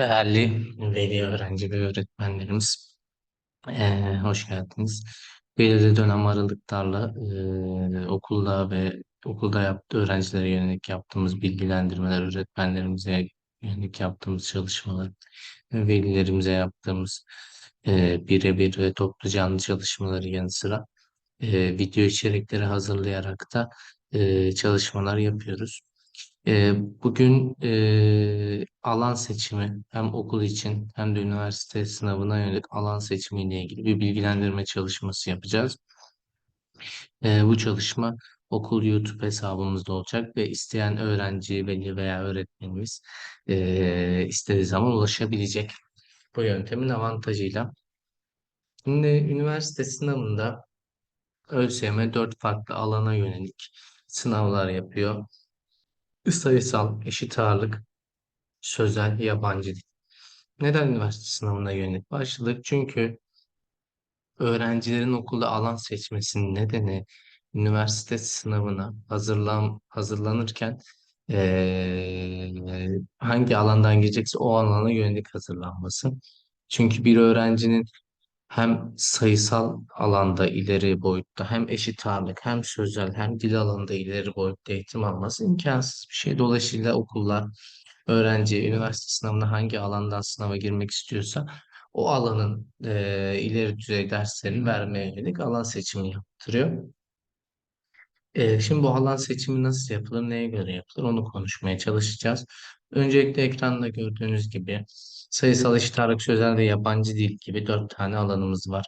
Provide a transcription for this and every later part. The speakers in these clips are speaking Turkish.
Değerli veli öğrenci ve öğretmenlerimiz, eee, hoş geldiniz. Belirli dönem aralıklarla eee, okulda ve okulda yaptığı öğrencilere yönelik yaptığımız bilgilendirmeler, öğretmenlerimize yönelik yaptığımız çalışmalar, ve velilerimize yaptığımız eee birebir ve toplu canlı çalışmaları yanı sıra eee, video içerikleri hazırlayarak da eee, çalışmalar yapıyoruz. Ee, bugün e, alan seçimi hem okul için hem de üniversite sınavına yönelik alan seçimiyle ilgili bir bilgilendirme çalışması yapacağız. Ee, bu çalışma okul YouTube hesabımızda olacak ve isteyen öğrenci, veli veya öğretmenimiz e, istediği zaman ulaşabilecek bu yöntemin avantajıyla. Şimdi üniversite sınavında ÖSYM dört farklı alana yönelik sınavlar yapıyor. Sayısal, eşit ağırlık, sözel, yabancı dil. Neden üniversite sınavına yönelik başladık? Çünkü öğrencilerin okulda alan seçmesinin nedeni üniversite sınavına hazırlan, hazırlanırken eee, hangi alandan girecekse o alana yönelik hazırlanması. Çünkü bir öğrencinin hem sayısal alanda ileri boyutta hem eşit ağırlık hem sözel hem dil alanında ileri boyutta eğitim alması imkansız bir şey. Dolayısıyla okullar öğrenci üniversite sınavına hangi alandan sınava girmek istiyorsa o alanın e, ileri düzey derslerini vermeye yönelik alan seçimi yaptırıyor. E, şimdi bu alan seçimi nasıl yapılır, neye göre yapılır onu konuşmaya çalışacağız. Öncelikle ekranda gördüğünüz gibi sayısal eşit ağırlık, sözel ve yabancı dil gibi dört tane alanımız var.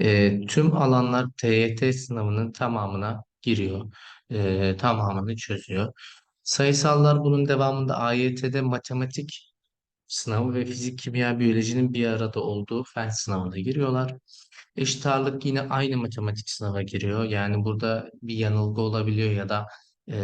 E, tüm alanlar TYT sınavının tamamına giriyor. E, tamamını çözüyor. Sayısallar bunun devamında AYT'de matematik sınavı ve fizik, kimya, biyolojinin bir arada olduğu fen sınavına giriyorlar. Eşit ağırlık yine aynı matematik sınava giriyor. Yani burada bir yanılgı olabiliyor ya da e,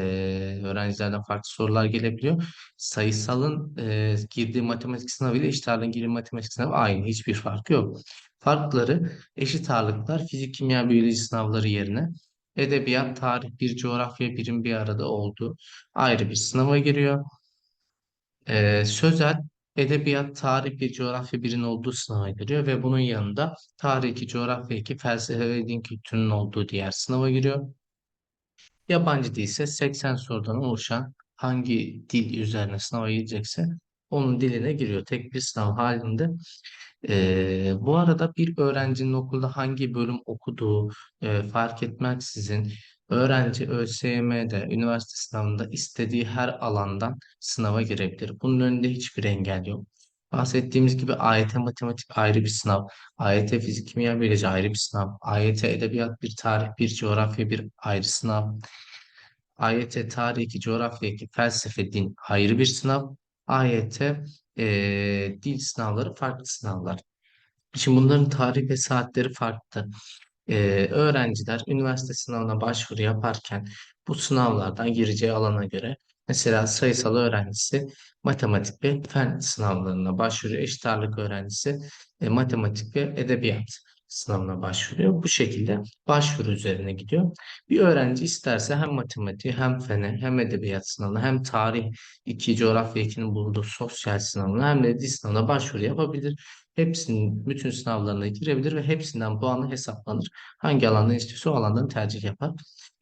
öğrencilerden farklı sorular gelebiliyor. Sayısalın e, girdiği matematik sınavı ile eşit ağırlığın girdiği matematik sınavı aynı. Hiçbir farkı yok. Farkları eşit ağırlıklar fizik, kimya, biyoloji sınavları yerine edebiyat, tarih, bir coğrafya birim bir arada olduğu ayrı bir sınava giriyor. Ee, sözel, edebiyat, tarih bir coğrafya birinin olduğu sınava giriyor ve bunun yanında tarih 2, coğrafya 2, felsefe ve din kültürünün olduğu diğer sınava giriyor. Yabancı dil ise 80 sorudan oluşan hangi dil üzerine sınava girecekse onun diline giriyor. Tek bir sınav halinde. Ee, bu arada bir öğrencinin okulda hangi bölüm okuduğu e, fark etmeksizin öğrenci ÖSYM'de, üniversite sınavında istediği her alandan sınava girebilir. Bunun önünde hiçbir engel yok. Bahsettiğimiz gibi AYT matematik ayrı bir sınav, AYT fizik, kimya, biyoloji ayrı bir sınav, AYT edebiyat bir, tarih bir, coğrafya bir ayrı sınav, AYT tarih 2, coğrafya 2, felsefe, din ayrı bir sınav. AYT e, dil sınavları farklı sınavlar. Şimdi bunların tarih ve saatleri farklı. E, öğrenciler üniversite sınavına başvuru yaparken bu sınavlardan gireceği alana göre mesela sayısal öğrencisi matematik ve fen sınavlarına başvuruyor. Eşit ağırlık öğrencisi e, matematik ve edebiyat sınavına başvuruyor. Bu şekilde başvuru üzerine gidiyor. Bir öğrenci isterse hem matematiği hem fene hem edebiyat sınavına hem tarih 2 coğrafya 2'nin bulunduğu sosyal sınavına hem de dil sınavına başvuru yapabilir. Hepsinin bütün sınavlarına girebilir ve hepsinden puanı hesaplanır. Hangi alandan istiyorsa o alandan tercih yapar.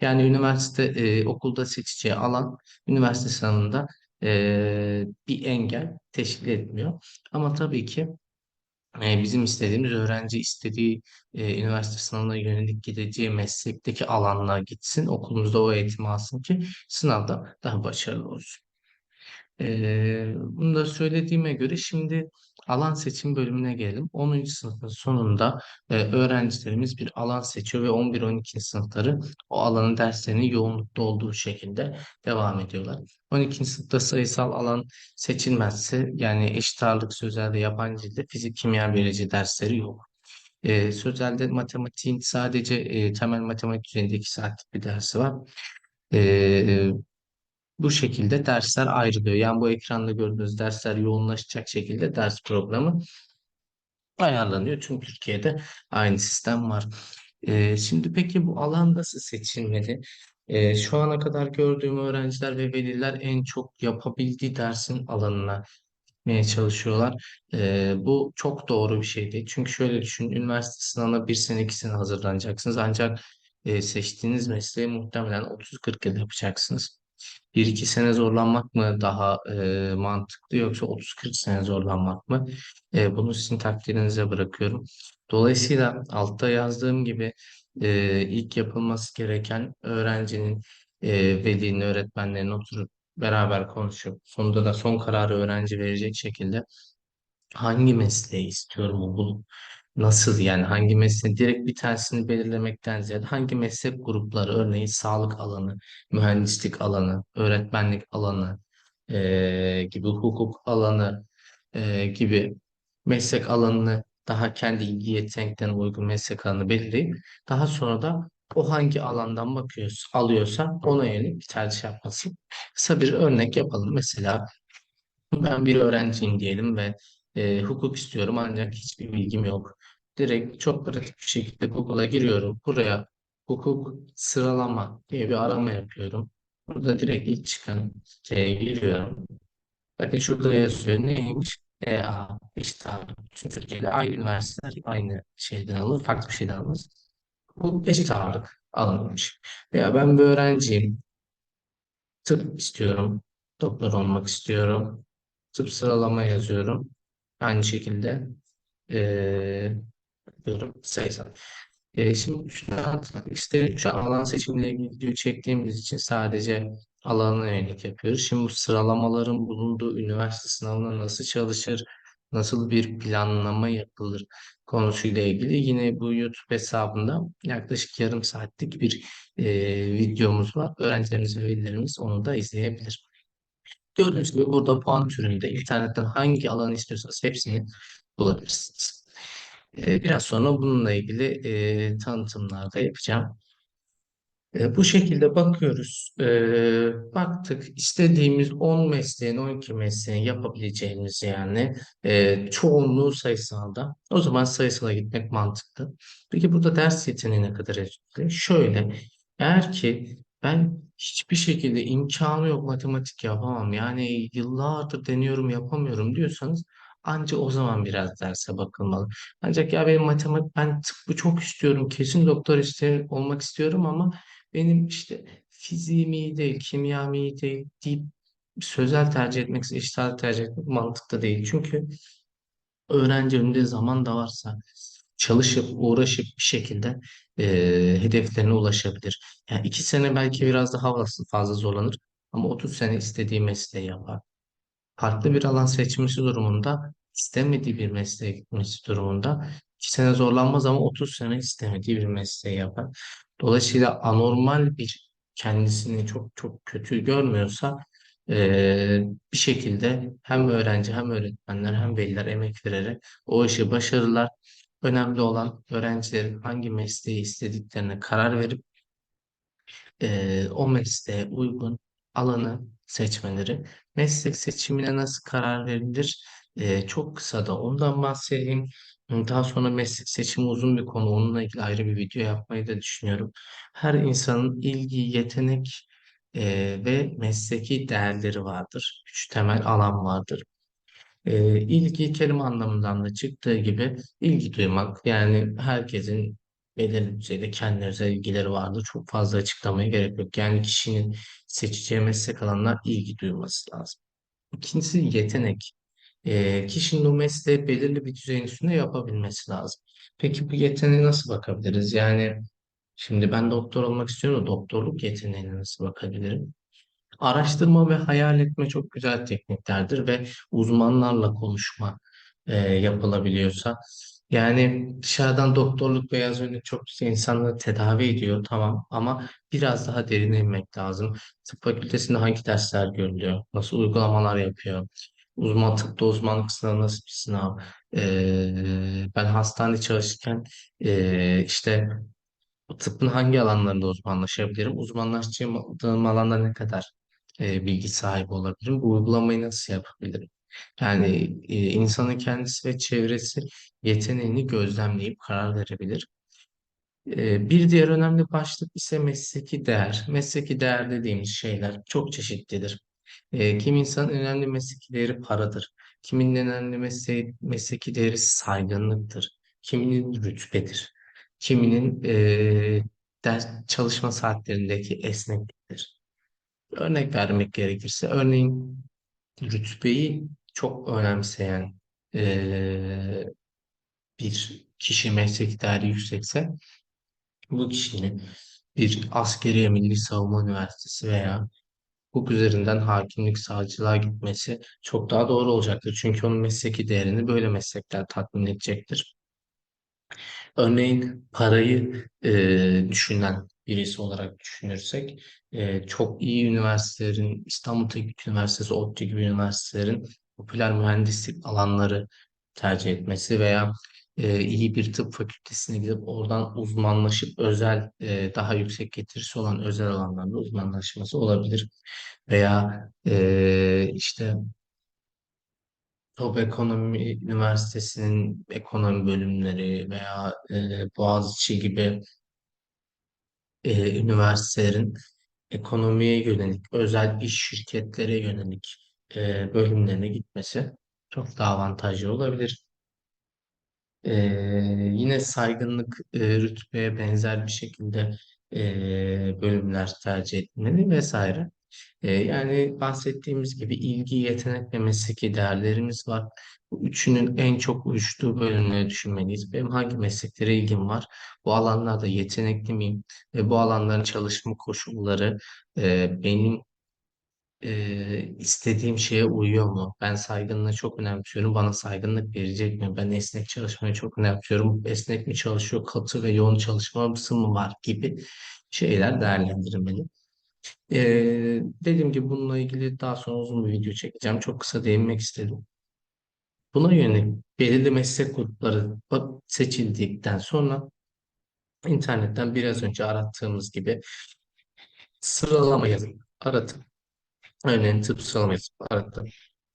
Yani üniversite e, okulda seçeceği alan üniversite sınavında e, bir engel teşkil etmiyor. Ama tabii ki bizim istediğimiz öğrenci istediği e, üniversite sınavına yönelik gideceği meslekteki alanına gitsin, okulumuzda o eğitimi alsın ki sınavda daha başarılı olsun. Ee, bunu da söylediğime göre şimdi alan seçim bölümüne gelelim. 10. sınıfın sonunda e, öğrencilerimiz bir alan seçiyor ve 11-12 sınıfları o alanın derslerini yoğunlukta olduğu şekilde devam ediyorlar. 12. sınıfta sayısal alan seçilmezse yani eşit ağırlık sözelde yabancı dilde fizik, kimya, biyoloji dersleri yok. E, sözelde matematiğin sadece e, temel matematik düzeyinde 2 saatlik bir dersi var. E, bu şekilde dersler ayrılıyor. Yani bu ekranda gördüğünüz dersler yoğunlaşacak şekilde ders programı ayarlanıyor. Tüm Türkiye'de aynı sistem var. Ee, şimdi peki bu alan nasıl seçilmeli? Ee, şu ana kadar gördüğüm öğrenciler ve veliler en çok yapabildiği dersin alanına etmeye çalışıyorlar. Ee, bu çok doğru bir şey değil. Çünkü şöyle düşün, üniversite sınavına bir sene iki sene hazırlanacaksınız. Ancak e, seçtiğiniz mesleği muhtemelen 30-40 yıl yapacaksınız. Bir iki sene zorlanmak mı daha e, mantıklı yoksa 30-40 sene zorlanmak mı? E, bunu sizin takdirinize bırakıyorum. Dolayısıyla altta yazdığım gibi e, ilk yapılması gereken öğrencinin, e, velinin, öğretmenlerin oturup beraber konuşup sonunda da son kararı öğrenci verecek şekilde hangi mesleği istiyorum bu nasıl yani hangi mesleği direkt bir tanesini belirlemekten ziyade hangi meslek grupları örneğin sağlık alanı, mühendislik alanı, öğretmenlik alanı eee, gibi hukuk alanı eee, gibi meslek alanını daha kendi ilgi yeteneklerine uygun meslek alanını belirleyip daha sonra da o hangi alandan bakıyorsa, alıyorsa ona yönelik bir tercih yapması. Kısa bir örnek yapalım. Mesela ben bir öğrenciyim diyelim ve e, hukuk istiyorum ancak hiçbir bilgim yok. Direkt çok pratik bir şekilde Google'a giriyorum. Buraya hukuk sıralama diye bir arama yapıyorum. Burada direkt ilk çıkan şeye giriyorum. Bakın şurada yazıyor neymiş? EA, işte. Bütün Türkiye'de aynı üniversiteler aynı şeyden alır, farklı bir şeyden alır. Bu eşit ağırlık alınmış. Veya ben bir öğrenciyim. Tıp istiyorum. Doktor olmak istiyorum. Tıp sıralama yazıyorum. Aynı şekilde eee yapıyorum sayısal. Eee, şimdi şunu anlatmak isterim. Şu an alan ilgili video çektiğimiz için sadece alanına yönelik yapıyoruz. Şimdi bu sıralamaların bulunduğu üniversite sınavına nasıl çalışır, nasıl bir planlama yapılır konusuyla ilgili yine bu YouTube hesabında yaklaşık yarım saatlik bir eee, videomuz var. Öğrencilerimiz ve velilerimiz onu da izleyebilir. Gördüğünüz gibi burada puan türünde internetten hangi alanı istiyorsanız hepsini bulabilirsiniz. Ee, biraz sonra bununla ilgili e, tanıtımlar da yapacağım. E, bu şekilde bakıyoruz. E, baktık istediğimiz 10 mesleğin 12 mesleğin yapabileceğimiz yani e, çoğunluğu sayısalda. O zaman sayısala gitmek mantıklı. Peki burada ders yeteneği ne kadar etkili? Şöyle eğer ki ben hiçbir şekilde imkanı yok matematik yapamam yani yıllardır deniyorum yapamıyorum diyorsanız anca o zaman biraz derse bakılmalı. Ancak ya benim matematik ben tıbbı çok istiyorum kesin doktor ister olmak istiyorum ama benim işte fiziğim iyi değil, kimyam iyi değil deyip sözel tercih etmek, ağırlık tercih etmek mantıklı değil. Çünkü öğrenci önünde zaman da varsa çalışıp uğraşıp bir şekilde e, hedeflerine ulaşabilir. Yani iki sene belki biraz daha fazla zorlanır ama 30 sene istediği mesleği yapar farklı bir alan seçmesi durumunda istemediği bir mesleğe gitmesi durumunda 2 sene zorlanmaz ama 30 sene istemediği bir mesleği yapar. Dolayısıyla anormal bir kendisini çok çok kötü görmüyorsa eee, bir şekilde hem öğrenci hem öğretmenler hem veliler emek vererek o işi başarırlar. Önemli olan öğrencilerin hangi mesleği istediklerine karar verip e, o mesleğe uygun alanı seçmeleri. Meslek seçimine nasıl karar verilir? E, çok kısa da ondan bahsedeyim. Daha sonra meslek seçimi uzun bir konu. Onunla ilgili ayrı bir video yapmayı da düşünüyorum. Her insanın ilgi, yetenek e, ve mesleki değerleri vardır. Üç temel alan vardır. E, ilgi kelime anlamından da çıktığı gibi ilgi duymak yani herkesin belirli düzeyde kendine özel ilgileri vardır. Çok fazla açıklamaya gerek yok. Yani kişinin seçeceği meslek alanına ilgi duyması lazım. İkincisi yetenek. E, kişinin o mesleği belirli bir düzeyin üstünde yapabilmesi lazım. Peki bu yeteneğe nasıl bakabiliriz? Yani şimdi ben doktor olmak istiyorum doktorluk yeteneğine nasıl bakabilirim? Araştırma ve hayal etme çok güzel tekniklerdir ve uzmanlarla konuşma e, yapılabiliyorsa yani dışarıdan doktorluk veya yazılımcılık çok güzel insanları tedavi ediyor tamam ama biraz daha derine inmek lazım. Tıp fakültesinde hangi dersler görülüyor? Nasıl uygulamalar yapıyor? Uzman tıpta uzmanlık sınavı nasıl bir sınav? E, ben hastanede çalışırken e, işte tıbbın hangi alanlarında uzmanlaşabilirim? Uzmanlaştığım alanda ne kadar e, bilgi sahibi olabilirim? Bu uygulamayı nasıl yapabilirim? Yani e, insanın kendisi ve çevresi yeteneğini gözlemleyip karar verebilir. E, bir diğer önemli başlık ise mesleki değer. Mesleki değer dediğimiz şeyler çok çeşitlidir. E, kim insanın önemli mesleki değeri paradır. Kiminin önemli mesleği, mesleki değeri saygınlıktır. Kiminin rütbedir. Kiminin eee, ders çalışma saatlerindeki esnekliktir. Örnek vermek gerekirse, örneğin rütbeyi çok önemseyen eee, bir kişi mesleki değeri yüksekse, bu kişinin bir askeriye Milli Savunma Üniversitesi veya hukuk üzerinden hakimlik, savcılığa gitmesi çok daha doğru olacaktır. Çünkü onun mesleki değerini böyle meslekler tatmin edecektir. Örneğin parayı e, düşünen birisi olarak düşünürsek e, çok iyi üniversitelerin, İstanbul Teknik Üniversitesi, ODTÜ gibi üniversitelerin popüler mühendislik alanları tercih etmesi veya e, iyi bir tıp fakültesine gidip oradan uzmanlaşıp özel e, daha yüksek getirisi olan özel alanlarda uzmanlaşması olabilir. Veya e, işte Top Ekonomi Üniversitesi'nin ekonomi bölümleri veya e, Boğaziçi gibi e, üniversitelerin ekonomiye yönelik, özel iş şirketlere yönelik e, bölümlerine gitmesi çok daha avantajlı olabilir. E, yine saygınlık e, rütbeye benzer bir şekilde bölümler tercih etmeli vesaire. Yani bahsettiğimiz gibi ilgi, yetenek ve mesleki değerlerimiz var. Bu üçünün en çok uyuştuğu bölümleri düşünmeliyiz. Benim hangi mesleklere ilgim var? Bu alanlarda yetenekli miyim? Ve bu alanların çalışma koşulları benim e, istediğim şeye uyuyor mu? Ben saygınlığı çok önemsiyorum. Bana saygınlık verecek mi? Ben esnek çalışmayı çok önemsiyorum. Esnek mi çalışıyor? Katı ve yoğun çalışma mı var? Gibi şeyler değerlendirilmeli. Ee, dediğim gibi bununla ilgili daha sonra uzun bir video çekeceğim. Çok kısa değinmek istedim. Buna yönelik belirli meslek grupları seçildikten sonra internetten biraz önce arattığımız gibi sıralama yazıp aratıp örneğin tıp sıralama yazıp aratıp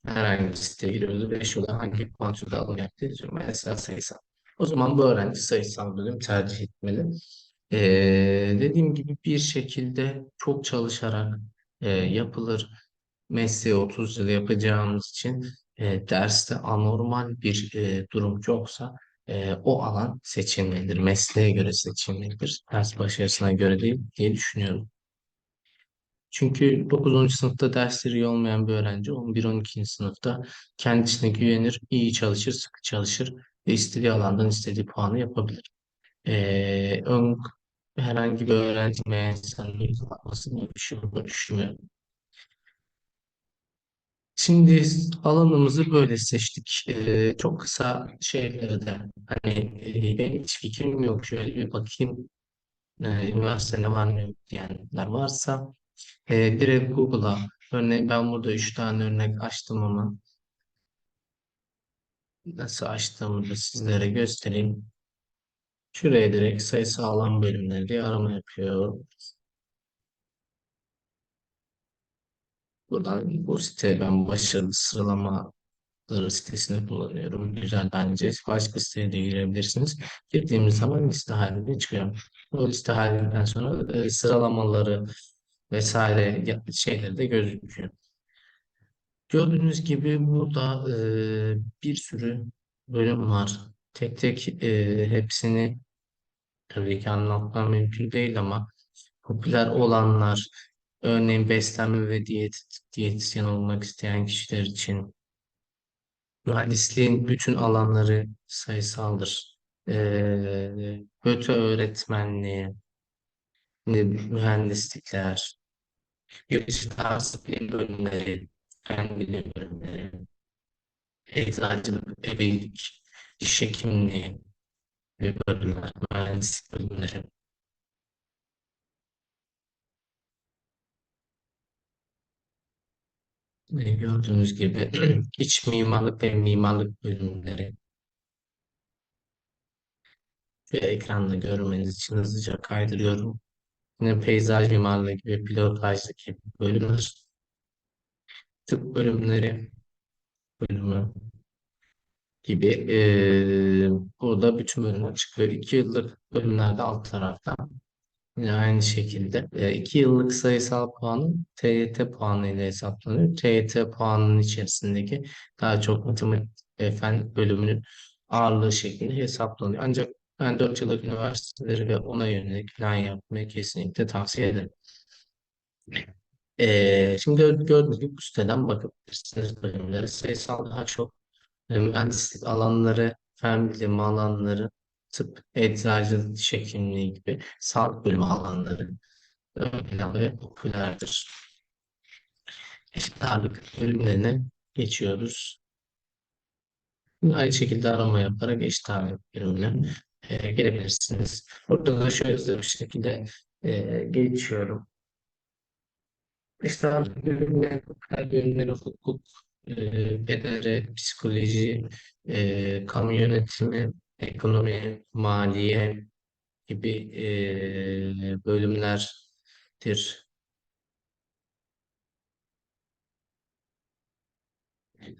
herhangi bir siteye giriyoruz ve şurada hangi kontürde alım yaptı yazıyor. Mesela sayısal. O zaman bu öğrenci sayısal bölüm tercih etmeli. Ee, dediğim gibi bir şekilde çok çalışarak e, yapılır. Mesleği 30 yıl yapacağımız için e, derste anormal bir e, durum yoksa e, o alan seçilmelidir. Mesleğe göre seçilmelidir. Ders başarısına göre değil diye düşünüyorum. Çünkü 9. sınıfta dersleri iyi olmayan bir öğrenci 11-12. sınıfta kendisine güvenir, iyi çalışır, sıkı çalışır ve istediği alandan istediği puanı yapabilir. Ee, ön, herhangi bir öğrenci mühendisliğini yapmasını bir şey olduğunu düşünmüyorum. Şimdi alanımızı böyle seçtik. Ee, çok kısa şeyleri de hani e, benim hiç fikrim yok. Şöyle bir bakayım e, üniversite ne var yok diyenler varsa e, direkt Google'a örnek ben burada üç tane örnek açtım ama nasıl açtığımı da sizlere göstereyim. Şuraya direkt sayısal alan bölümleri diye arama yapıyor. Buradan bu site ben başarılı sıralama sitesini kullanıyorum. Güzel bence. Başka siteye de girebilirsiniz. Girdiğimiz zaman liste halinde çıkıyor. O liste halinden sonra e, sıralamaları vesaire şeyleri de gözüküyor. Gördüğünüz gibi burada e, bir sürü bölüm var. Tek tek e, hepsini tabii ki anlatmam mümkün değil ama popüler olanlar örneğin beslenme ve diyet diyetisyen olmak isteyen kişiler için Mühendisliğin bütün alanları sayısaldır. Ee, kötü öğretmenliği, mühendislikler, biyoloji tarzı bilim bölümleri, fen bilim bölümleri, eczacılık, ebeylik, diş hekimliği ve bölümler, mühendislik bölümleri. Ee, gördüğünüz gibi iç mimarlık ve mimarlık bölümleri ve ekranda görmeniz için hızlıca kaydırıyorum. Yine peyzaj mimarlığı gibi pilotajlık gibi bölümler. tıp bölümleri bölümü gibi eee burada bütün bölümler çıkıyor. İki yıllık bölümlerde alt tarafta Yine aynı şekilde e, iki yıllık sayısal puanın TYT puanı ile hesaplanıyor. TYT puanının içerisindeki daha çok matematik ve fen bölümünün ağırlığı şeklinde hesaplanıyor. Ancak ben 4 yıllık üniversiteleri ve ona yönelik plan yapmayı kesinlikle tavsiye ederim. E, şimdi gör- gördüğünüz gibi bu siteden bakabilirsiniz bölümlere. Sayısal daha çok e, mühendislik alanları, fen bilimi alanları, tıp, eczacılık, diş hekimliği gibi sağlık bölümü alanları ön planda ve popülerdir. Eşit ağırlık bölümlerine geçiyoruz. Aynı şekilde arama yaparak eşit ağırlık bölümüne e, gelebilirsiniz. Burada da şöyle hızlı bir şekilde e, geçiyorum. Ağırlık bölümüne, popüler bölümleri hukuk, e, bedere, psikoloji, e, kamu yönetimi, ekonomi, maliye gibi e, bölümlerdir.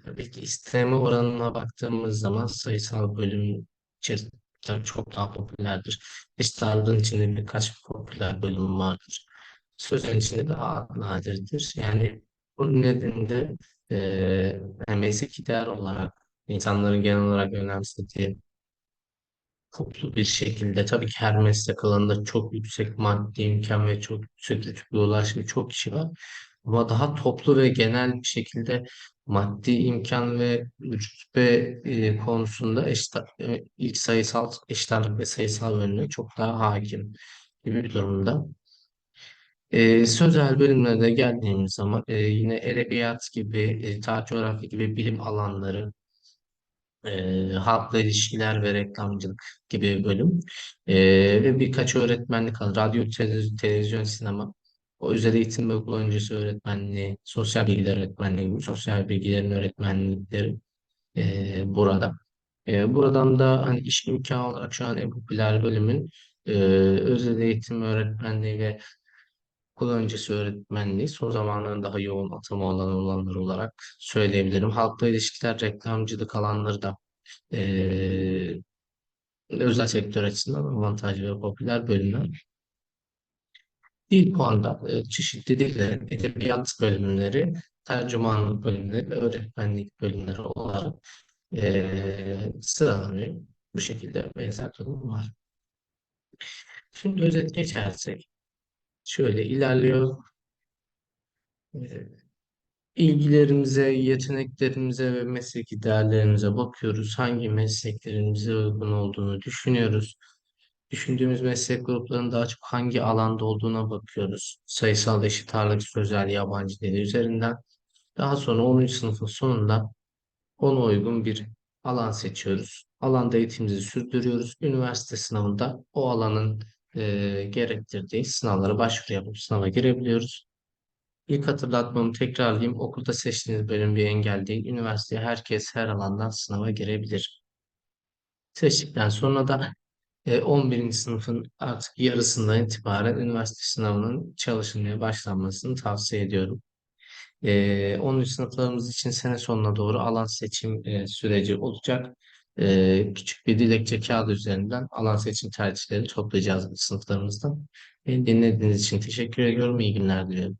Tabii ki isteme oranına baktığımız zaman sayısal bölüm içerisinde çok daha popülerdir. Ağırlığın içinde birkaç popüler bölüm vardır. Sözel içinde daha nadirdir. Yani bunun nedeni e, mesleki değer olarak insanların genel olarak önemsediği toplu bir şekilde tabii ki her meslek alanında çok yüksek maddi imkan ve çok yüksek rütbeye ulaşmış çok kişi var. Ama daha toplu ve genel bir şekilde maddi imkan ve rütbe e, konusunda eşit, e, ilk sayısal eşitlik ve sayısal bölümüne çok daha hakim gibi bir durumda. E, sözel bölümlere geldiğimiz zaman e, yine edebiyat gibi, e, tarih coğrafya gibi bilim alanları e, halkla ilişkiler ve reklamcılık gibi bölüm. E, ve birkaç öğretmenlik alanı, radyo, televizyon, sinema, o özel eğitim ve okul öncesi öğretmenliği, sosyal bilgiler öğretmenliği sosyal bilgilerin öğretmenlikleri e, burada. E, buradan da hani iş imkanı olarak şu an popüler bölümün e, özel eğitim öğretmenliği ve okul öncesi öğretmenliği son zamanların daha yoğun atama olan olanlar olarak söyleyebilirim. Halkla ilişkiler, reklamcılık alanları da e, özel sektör açısından avantajlı ve popüler bölümler. Dil puanda e, çeşitli dillerin edebiyat bölümleri, tercümanlık bölümleri öğretmenlik bölümleri olarak e, sıralanıyor. Bu şekilde benzer durum var. Şimdi özet geçersek şöyle ilerliyor. E, ilgilerimize, yeteneklerimize ve mesleki değerlerimize bakıyoruz. Hangi mesleklerin bize uygun olduğunu düşünüyoruz. Düşündüğümüz meslek gruplarının daha çok hangi alanda olduğuna bakıyoruz. Sayısal eşit ağırlık, sözel, yabancı dili üzerinden. Daha sonra 10. sınıfın sonunda ona uygun bir alan seçiyoruz. Alanda eğitimimizi sürdürüyoruz. Üniversite sınavında o alanın e, gerektirdiği sınavlara başvuru yapıp sınava girebiliyoruz. İlk hatırlatmamı tekrarlayayım. Okulda seçtiğiniz bölüm bir engel değil. Üniversiteye herkes her alandan sınava girebilir. Seçtikten sonra da 11. sınıfın artık yarısından itibaren üniversite sınavının çalışılmaya başlanmasını tavsiye ediyorum. E, 10. sınıflarımız için sene sonuna doğru alan seçim e, süreci olacak. E, küçük bir dilekçe kağıdı üzerinden alan seçim tercihleri toplayacağız sınıflarımızdan. Beni dinlediğiniz için teşekkür ediyorum. İyi günler diliyorum.